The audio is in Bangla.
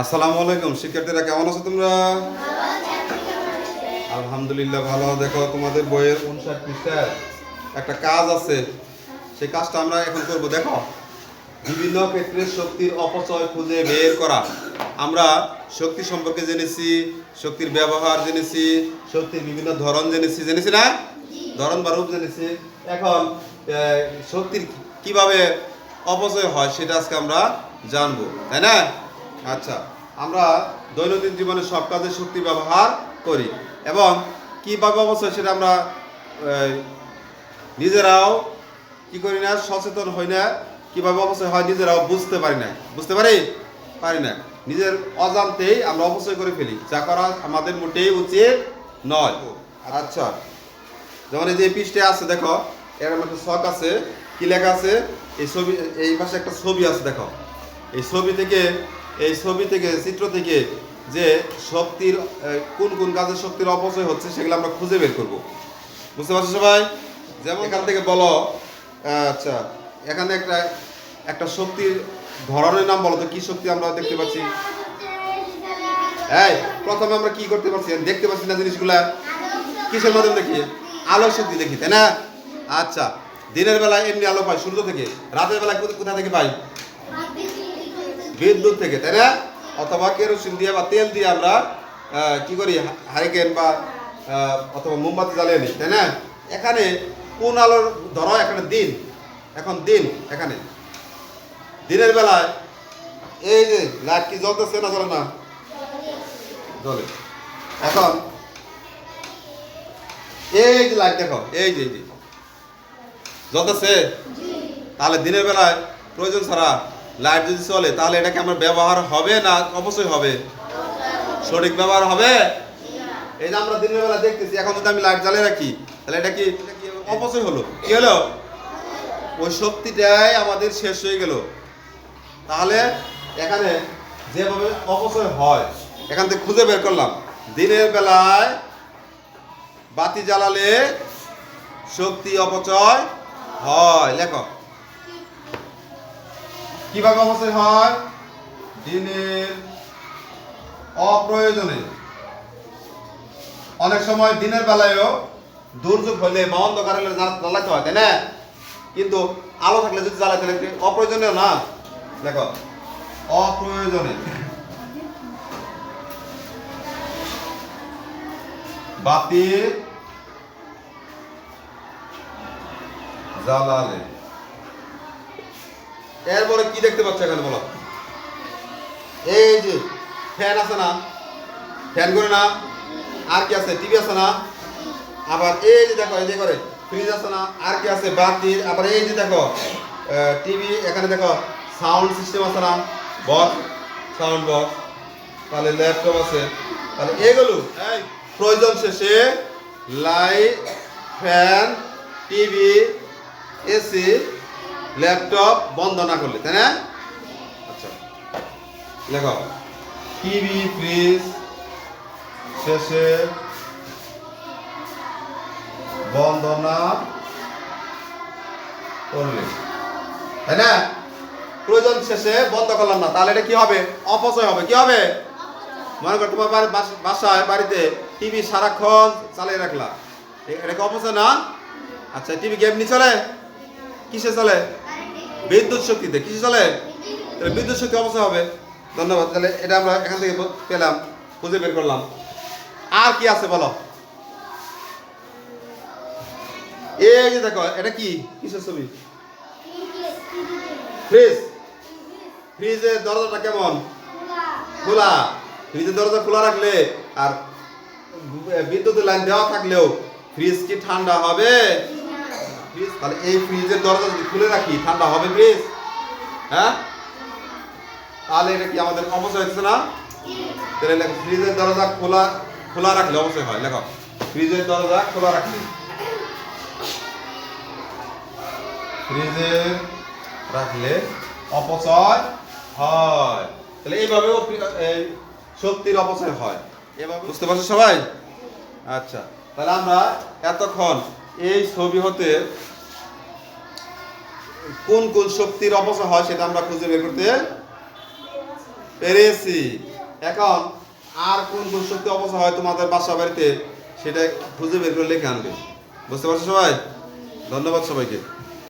আসসালামু আলাইকুম, শিক্ষার্থীরা কেমন আছো তোমরা? আলহামদুলিল্লাহ ভালো। দেখো তোমাদের বইয়ের উনষাট পৃষ্ঠায় একটা কাজ আছে। সেই কাজটা আমরা এখন করব। দেখো, বিভিন্ন ক্ষেত্রে শক্তির অপচয় খুঁজে বের করা। আমরা শক্তি সম্পর্কে জেনেছি, শক্তির ব্যবহার জেনেছি, শক্তির বিভিন্ন ধরন জেনেছি। জেনেছি না? ধরন বা রূপ জেনেছি। এখন শক্তির কীভাবে অপচয় হয় সেটা আজকে আমরা জানব, তাই না? আচ্ছা আমরা দৈনন্দিন জীবনে সব কাজে শক্তি ব্যবহার করি এবং কীভাবে অবশ্যই সেটা আমরা নিজেরাও কি করি না, সচেতন হই না কীভাবে অবশ্যই হয় নিজেরাও বুঝতে পারি না। বুঝতে পারি? পারি না। নিজের অজান্তেই আমরা অবশ্যই করে ফেলি। যা করা আমাদের মোটেই উচিত নয়। আচ্ছা যেমন এই যে পৃষ্ঠে আছে, দেখো, এর মধ্যে শখ আছে, কি লেখা আছে? এই ছবি, এই পাশে একটা ছবি আছে, দেখো। এই ছবি থেকে এই ছবি থেকে চিত্র থেকে যে শক্তির কোন কোন কাজে শক্তির অপচয় হচ্ছে সেগুলো আমরা খুঁজে বের করব। বুঝতে পারছ সবাই? যেমন এখান থেকে বলো আচ্ছা এখানে একটা একটা শক্তির ধরনের নাম বলো তো কি শক্তি আমরা দেখতে পাচ্ছি? এই প্রথমে আমরা কি করতে পারছি? দেখতে পাচ্ছি না জিনিসগুলা। কিসের মাধ্যমে দেখি? আলোর শক্তি দেখি তাই না? আচ্ছা দিনের বেলায় এমনি আলো পাই সূর্য থেকে। রাতের বেলায় কোথা- কোথা থেকে পাই? বিদ্যুৎ থেকে তাই না? অথবা কেরোসিন দিয়ে বা তেল দিয়ে আমরা কি করি? হারিকেন বা অথবা মোমবাতি জ্বালিয়ে নিই তাই না? এখানে কোন আলোর ধরো এখানে দিন এখন দিন এখানে। দিনের বেলায় এই যে লাইট কি জ্বলতেছে না জ্বলে না? জ্বলে। এখন এই যে লাইট দেখো এই যে এই যে। জ্বলতেছে? তাহলে দিনের বেলায় প্রয়োজন ছাড়া লাইট যদি চলে, তাহলে এটাকে আমার ব্যবহার হবে না? অবশ্যই হবে। সঠিক ব্যবহার হবে? এই যে আমরা দিনের বেলা দেখতেছি, এখন যদি আমি লাইট জ্বালিয়ে রাখি, তাহলে এটা কি অপচয় হলো? কি হলো? ওই শক্তিটাই আমাদের শেষ হয়ে গেল। তাহলে এখানে যেভাবে অপচয় হয়, এখান থেকে খুঁজে বের করলাম। দিনের বেলায় বাতি জ্বালালে শক্তি অপচয় হয়। লেখো। কীভাবে অপচয় হয়? দিনের অপ্রয়োজনে। অনেক সময় দিনের বেলায়ও দুর্যোগ হলে বা অন্ধকার হলে জ্বালা- জ্বালাতে হয়, তাই না? কিন্তু আলো থাকলে যদি জ্বালাতে তাহলে অপ্রয়োজনীয় না? দেখো, অপ্রয়োজনে। বাতি জ্বালালে। এরপরে কি দেখতে পাচ্ছ এখানে বলো? এই যে ফ্যান আছে না? ফ্যান করে না? আর কি আছে? টিভি আছে না? আবার এই যে দেখো, এই যে করে ফ্রিজ আছে না? আর কি আছে? বাতি। আবার এই যে দেখো টিভি, এখানে দেখো সাউন্ড সিস্টেম আছে না? বক্স সাউন্ড বক্স তাহলে ল্যাপটপ আছে। তাহলে এগুলো প্রয়োজন শেষে light fan TV, AC laptop বন্ধ না করলে, তাই না? আচ্ছা লেখো টিভি, ফ্রিজ, শেষে বন্ধ না করলে, তাই না? প্রয়োজন শেষে বন্ধ করলাম না, তাহলে এটা কি হবে? অপচয় হবে, কি হবে? মনে কর তোমার বাসায়, বাড়িতে টিভি সারাক্ষণ চালিয়ে রাখলা। এটা কি অপচয় না? আচ্ছা টিভি গেম নি চলে? কিসে চলে? বিদ্যুৎ শক্তিতে কিসে চলে? তাহলে বিদ্যুৎ শক্তি অবশ্যই হবে। ধন্যবাদ, তাহলে এটা আমরা এখান থেকে পেলাম, খুঁজে বের করলাম। আর কি আছে বলো? এই যে দেখো, এটা কি? কিসের ছবি? ফ্রিজ ফ্রিজের দরজাটা কেমন? খোলা। ফ্রিজের দরজা খোলা রাখলে আর বিদ্যুতের লাইন দেওয়া থাকলেও ফ্রিজ কি ঠান্ডা হবে? ফ্রিজ তাহলে এই ফ্রিজের দরজা যদি খুলে রাখি ঠান্ডা হবে ফ্রিজ? হ্যাঁ? তাহলে এটা কি আমাদের অবশ্যই হচ্ছে না? তাহলে লেখো ফ্রিজের দরজা খোলা খোলা রাখলে অবশ্যই হয়। লেখো ফ্রিজের দরজা খোলা রাখলে। ফ্রিজে রাখলে অপচয় হয়। তাহলে এইভাবেও এই শক্তির অপচয় হয়। এভাবে। বুঝতে পারছ সবাই? আচ্ছা তাহলে আমরা এতক্ষণ এই ছবি হতে কোন কোন শক্তির অপচয় হয় সেটা আমরা খুঁজে বের করতে পেরেছি। এখন আর কোন কোন শক্তি অপচয় হয় তোমাদের বাসা বাড়িতে সেটা খুঁজে বের করে লিখে আনবে। বুঝতে পারছ সবাই? ধন্যবাদ সবাইকে।